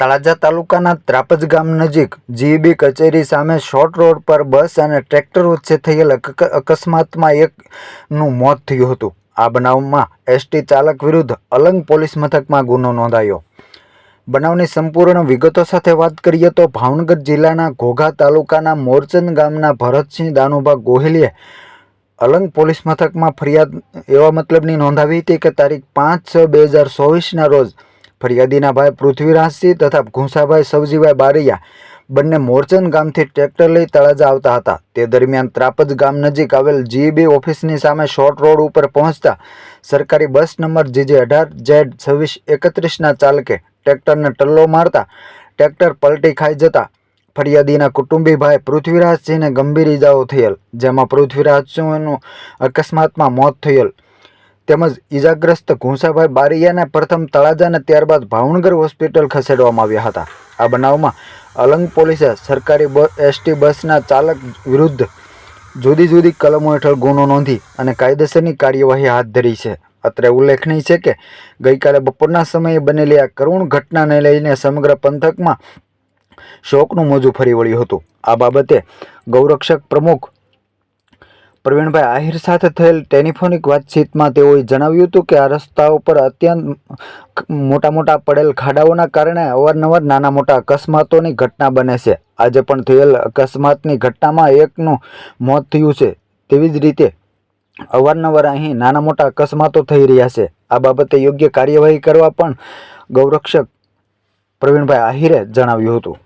તળાજા તાલુકાના ત્રાપજ ગામ નજીક જીઈબી કચેરી સામે શોર્ટ રોડ પર બસ અને ટ્રેક્ટર વચ્ચે થયેલ અકસ્માતમાં એકનું મોત થયું હતું. આ બનાવમાં એસટી ચાલક વિરુદ્ધ અલંગ પોલીસ મથકમાં ગુનો નોંધાયો. બનાવની સંપૂર્ણ વિગતો સાથે વાત કરીએ તો ભાવનગર જિલ્લાના ઘોઘા તાલુકાના મોરચંદ ગામના ભરતસિંહ દાનુભા ગોહિલીએ અલંગ પોલીસ મથકમાં ફરિયાદ, એવા મતલબની નોંધાવી હતી કે તારીખ પાંચ છ બે હજાર ચોવીસના રોજ ફરિયાદીના ભાઈ પૃથ્વીરાજસિંહ તથા ઘુંસાભાઈ સવજીભાઈ બારૈયા બંને મોરચંદ ગામથી ટ્રેક્ટર લઈ તળાજા આવતા હતા. તે દરમિયાન ત્રાપજ ગામ નજીક આવેલ જીબી ઓફિસની સામે શોર્ટ રોડ ઉપર પહોંચતા સરકારી બસ નંબર જીજે અઢાર જેડ છવ્વીસ એકત્રીસના ચાલકે ટ્રેક્ટરને ટલ્લો મારતા ટ્રેક્ટર પલટી ખાઈ જતા ફરિયાદીના કુટુંબી ભાઈ પૃથ્વીરાજસિંહને ગંભીર ઇજાઓ થયેલ, જેમાં પૃથ્વીરાજસિંહનું અકસ્માતમાં મોત થયેલ. તેમજ ઇજાગ્રસ્ત ઘુંસાભાઈ બારિયાને પ્રથમ તળાજા અને ત્યારબાદ ભાવનગર હોસ્પિટલ ખસેડવામાં આવ્યા હતા. આ બનાવમાં અલંગ પોલીસે સરકારી એસટી બસના ચાલક વિરુદ્ધ જુદી જુદી કલમો હેઠળ ગુનો નોંધી અને કાયદેસરની કાર્યવાહી હાથ ધરી છે. અત્રે ઉલ્લેખનીય છે કે, ગઈકાલે બપોરના સમયે બનેલી આ કરુણ ઘટનાને લઈને સમગ્ર પંથકમાં શોકનું મોજું ફરી વળ્યું હતું. આ બાબતે ગૌરક્ષક પ્રમુખ પ્રવીણભાઈ આહિર સાથે થયેલ ટેલિફોનિક વાતચીતમાં તેઓએ જણાવ્યું હતું કે આ રસ્તા ઉપર અત્યંત મોટા મોટા પડેલ ખાડાઓના કારણે અવારનવાર નાના મોટા અકસ્માતોની ઘટના બને છે. આજે પણ થયેલ અકસ્માતની ઘટનામાં એકનું મોત થયું છે. તેવી જ રીતે અવારનવાર અહીં નાના મોટા અકસ્માતો થઈ રહ્યા છે. આ બાબતે યોગ્ય કાર્યવાહી કરવા પણ ગૌરક્ષક પ્રવીણભાઈ આહિરે જણાવ્યું હતું.